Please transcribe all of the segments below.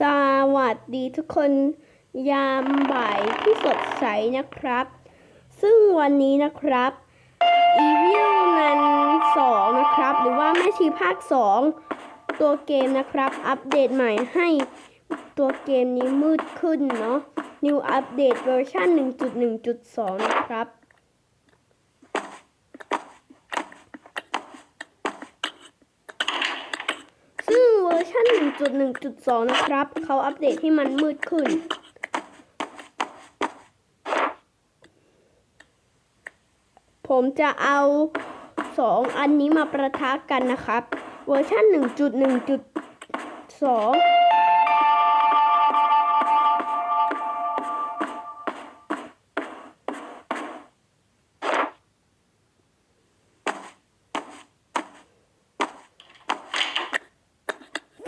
สวัสดีทุกคนยามบ่ายที่สดใสนะครับ ซึ่งวันนี้นะครับ Evil นัน2นะครับ หรือว่าแม่ชีภาค2ตัวเกมนะครับ อัปเดตใหม่ให้ตัวเกมนี้มืดขึ้นเนาะ New Update เวอร์ชัน1.1.2 นะครับ ซึ่งเวอร์ ชัน1.1.2 นะครับ เขาอัปเดตให้มันมืดขึ้น ผมจะเอาสองอันนี้มาประทะกันนะครับ เวอร์ชัน1.1.2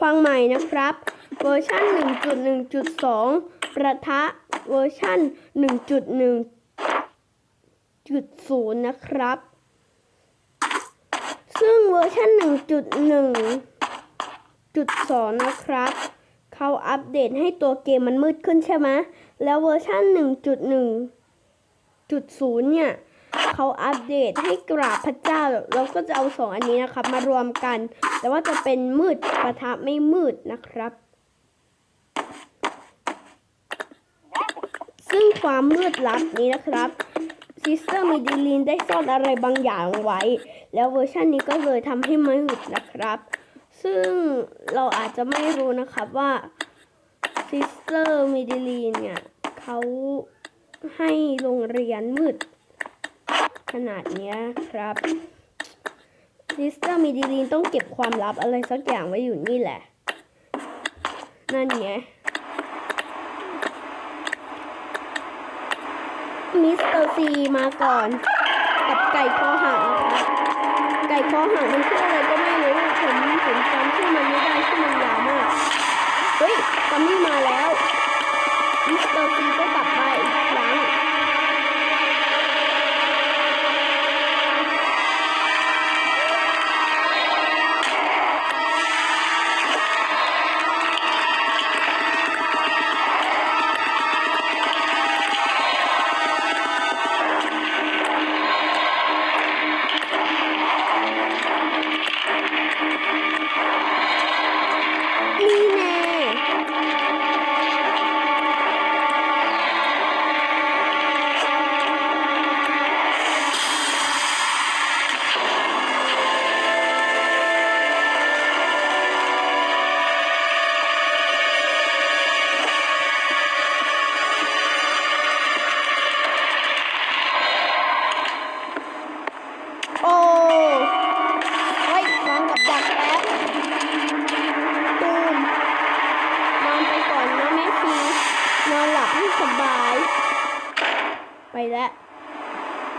ฟังใหม่นะครับ เวอร์ชัน1.1.2 ประทะเวอร์ชัน1.1.0 นะครับ ซึ่งเวอร์ชัน1.1.2 นะครับ เขาอัปเดตให้ตัวเกมมันมืดขึ้นใช่ไหมแล้วเวอร์ชัน1.1.0 เนี่ย เขาอัปเดตให้กราบพระเจ้า เราก็จะเอาสองอันนี้นะครับ มารวมกัน แต่ว่าจะเป็นมืดปะทะไม่มืดนะครับ ซึ่งความมืดลับนี้นะครับซิสเตอร์มิดิลีนได้ซ่อนอะไรบางอย่างไว้ แล้วเวอร์ชันนี้ก็เลยทำให้มืดนะครับ ซึ่งเราอาจจะไม่รู้นะครับว่าซิสเตอร์มิดิลีนเนี่ยเขาให้โรงเรียนมืด นาดเนี้ยครับซิสเตอร์มิดิลีนต้องเก็บความลับอะไรสักอย่างไว้อยู่นี่แหละ นั่นไงมิสเตอร์ซีมาก่อน กับไก่คอหางนะครับไก่คอหางมันชื่ออะไรก็ไม่รู้ผมผมจำชื่อมันไม่ได้ชื่อมันยาวมาก เฮ้ยซัมมี่มา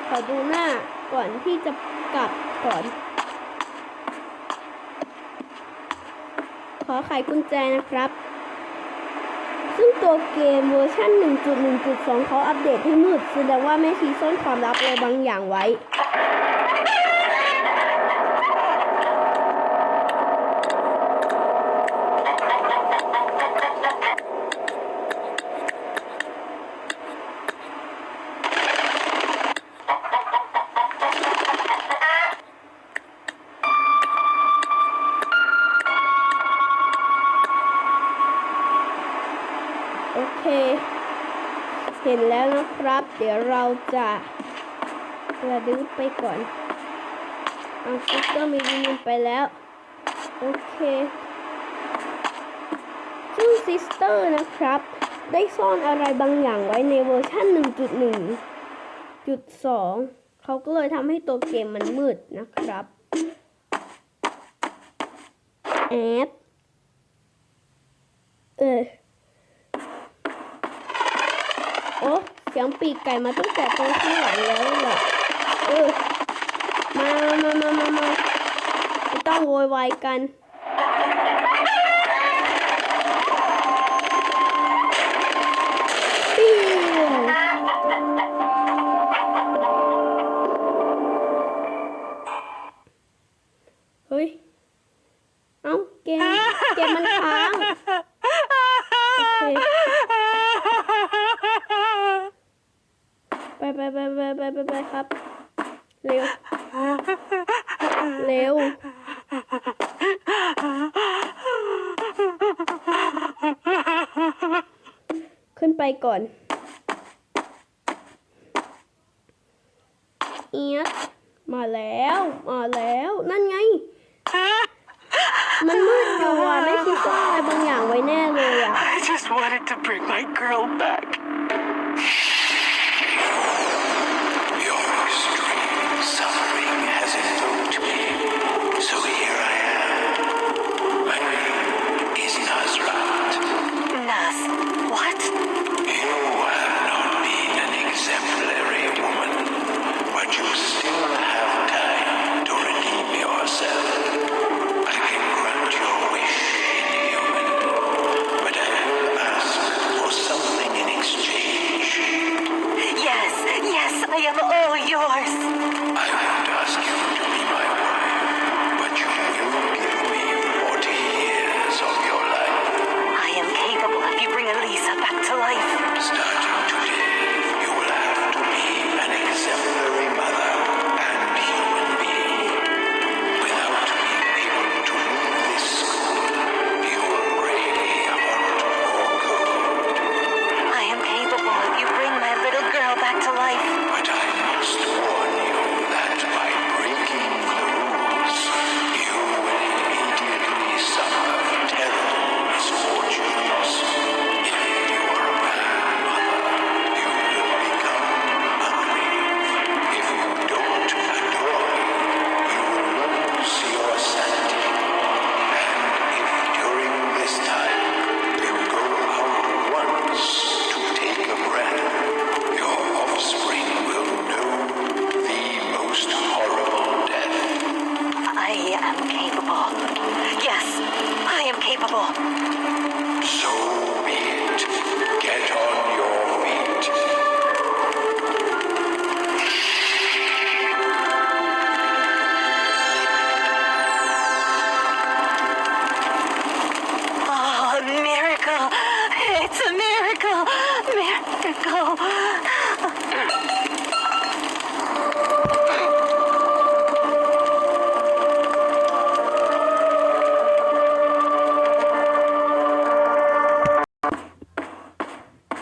ขอดูหน้าก่อนที่จะกลับก่อน ขอไขกุญแจนะครับ ซึ่งตัวเกมเวอร์ชัน1.1.2 เขาอัปเดตให้มืดแสดงว่าแม่ชีซ่อนความลับอะไรบางอย่างไว้ โอเค เห็นแล้ว นะครับ เดี๋ยวเราจะกระดึ๊บไปก่อนเอาซิสเตอร์มีดีนไปแล้ว โอเคซึ่งซิสเตอร์นะครับ ได้ซ่อนอะไรบางอย่างไว้ในเวอร์ชัน1.1.2 เขาก็เลยทำให้ตัวเกมมันมืดนะครับ แอดเออโอ้ สียงปีกไก่มาตั้งแต่ตรงข้างหลังแล้วเหรอเออมามามามามาไม่ต้องโวยวายกัน ไปไปไปไปไปครับ เร็ว เร็ว ขึ้นไปก่อนเอียมาแล้ว มาแล้ว นั่นไง มันมืดอยู่อะ ไม่คิดซ่อนอะไรบางอย่างไว้แน่เลยอะ I just wanted to bring my girl back.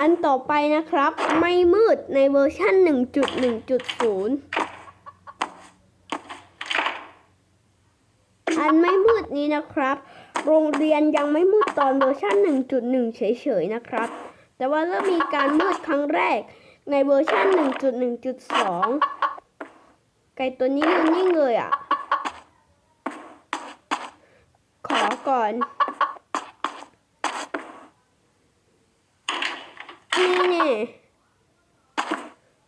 อันต่อไปนะครับ ไม่มืดในเวอร์ชัน1.1.0 อันไม่มืดนี้นะครับ โรงเรียนยังไม่มืดตอนเวอร์ชัน1.1 เฉยๆนะครับ แต่ว่าเริ่มมีการมืดครั้งแรกในเวอร์ชัน1.1.2 ไก่ตัวนี้ยืนนิ่งเลยอะ ขอก่อนเนี่ย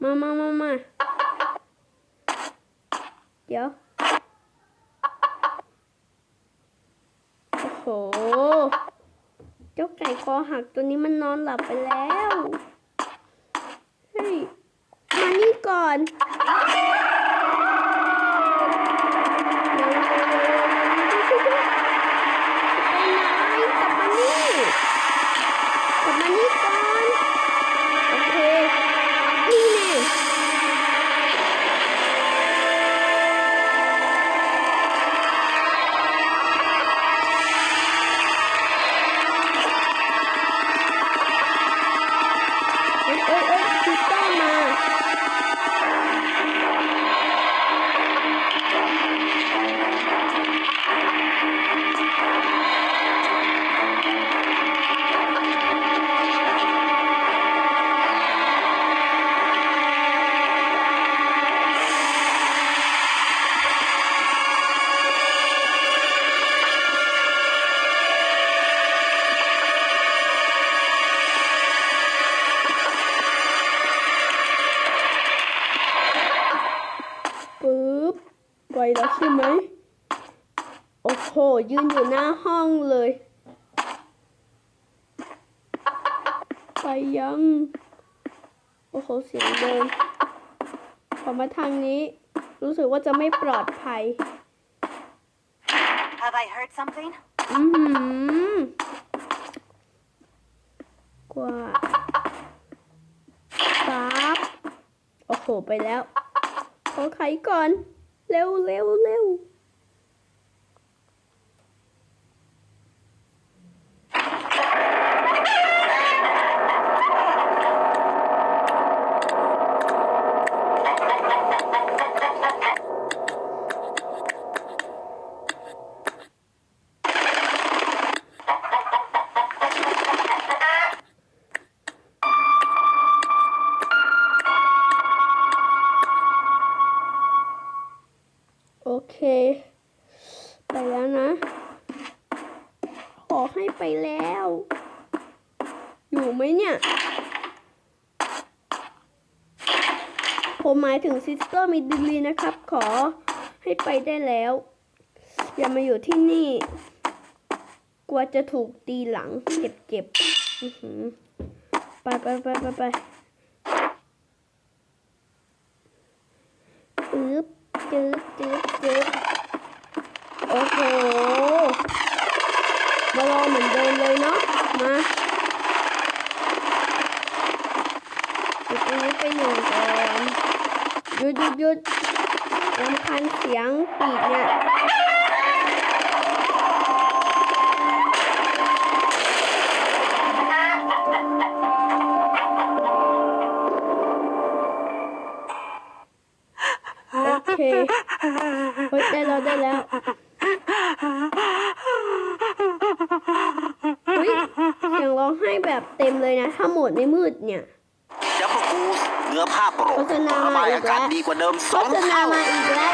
มามามามาเดี๋ยว โอ้โห เจ้าไก่คอหักตัวนี้มันนอนหลับไปแล้ว เฮ้ย มานี่ก่อน แล้วใช่ไหม โอ้โห ยืนอยู่หน้าห้องเลย ไปยัง โอ้โห เสียงเดินพอมาทางนี้ รู้สึกว่าจะไม่ปลอดภัย Have I heard something? อือหือกว่าปั๊บโอ้โห ไปแล้ว ขอไขก่อน เร็วเร็วเร็ว โอเค ไปแล้วนะ ขอให้ไปแล้ว อยู่ไหมเนี่ย ผมหมายถึงซิสเตอร์ มิดดิลีนะครับ ขอให้ไปได้แล้ว อย่ามาอยู่ที่นี่ กลัวจะถูกตีหลังเจ็บเจ็บๆไปไปไปไปไปอึ๊บจึ๊บจึ๊บจึ๊บโอ้โหมารอเหมือนเดิมเลยเนาะมาหยุดตรงนี้ไปหนึ่งก่อน หยุดหยุดหยุดรำคาญเสียงปีกเนี่ยโอเคเฮ้ยได้แล้วได้แล้วเฮ้ยเสียงร้องไห้แบบเต็มเลยนะ ถ้าโหมดไม่มืดเนี่ย ดับเบิลบูสเนื้อผ้าโปร่งโฆษณาระมาบายอีอากกาแล้ศวดีกว่าเดิมสโฆองษณาเท่ามาอีกแล้ว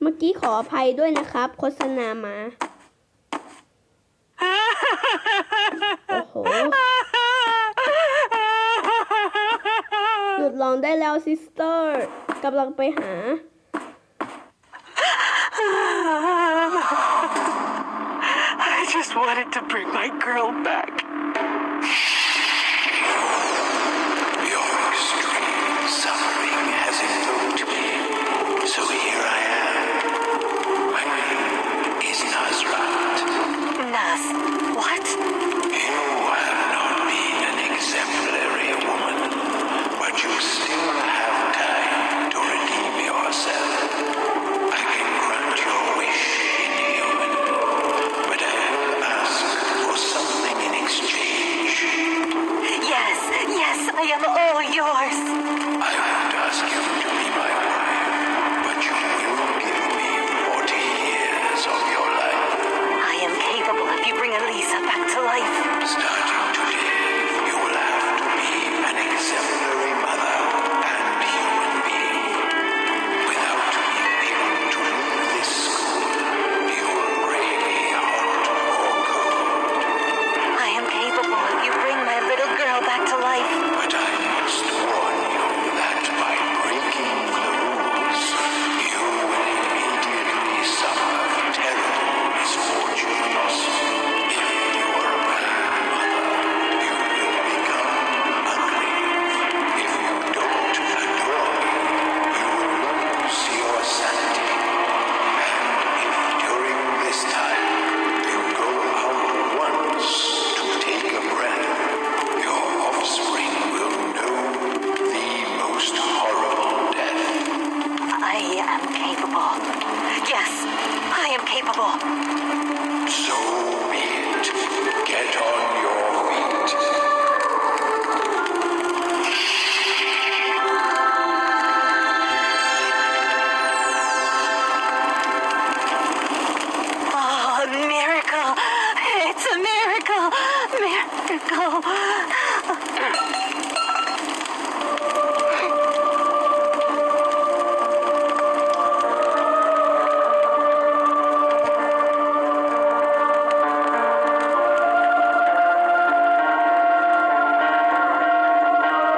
เมื่อกี้ขออภัยด้วยนะครับ โฆษณามา โอ้โห หยุดร้องได้แล้วซิสเตอร์กำลังไปหา I just wanted to bring my girl back. I am all yours.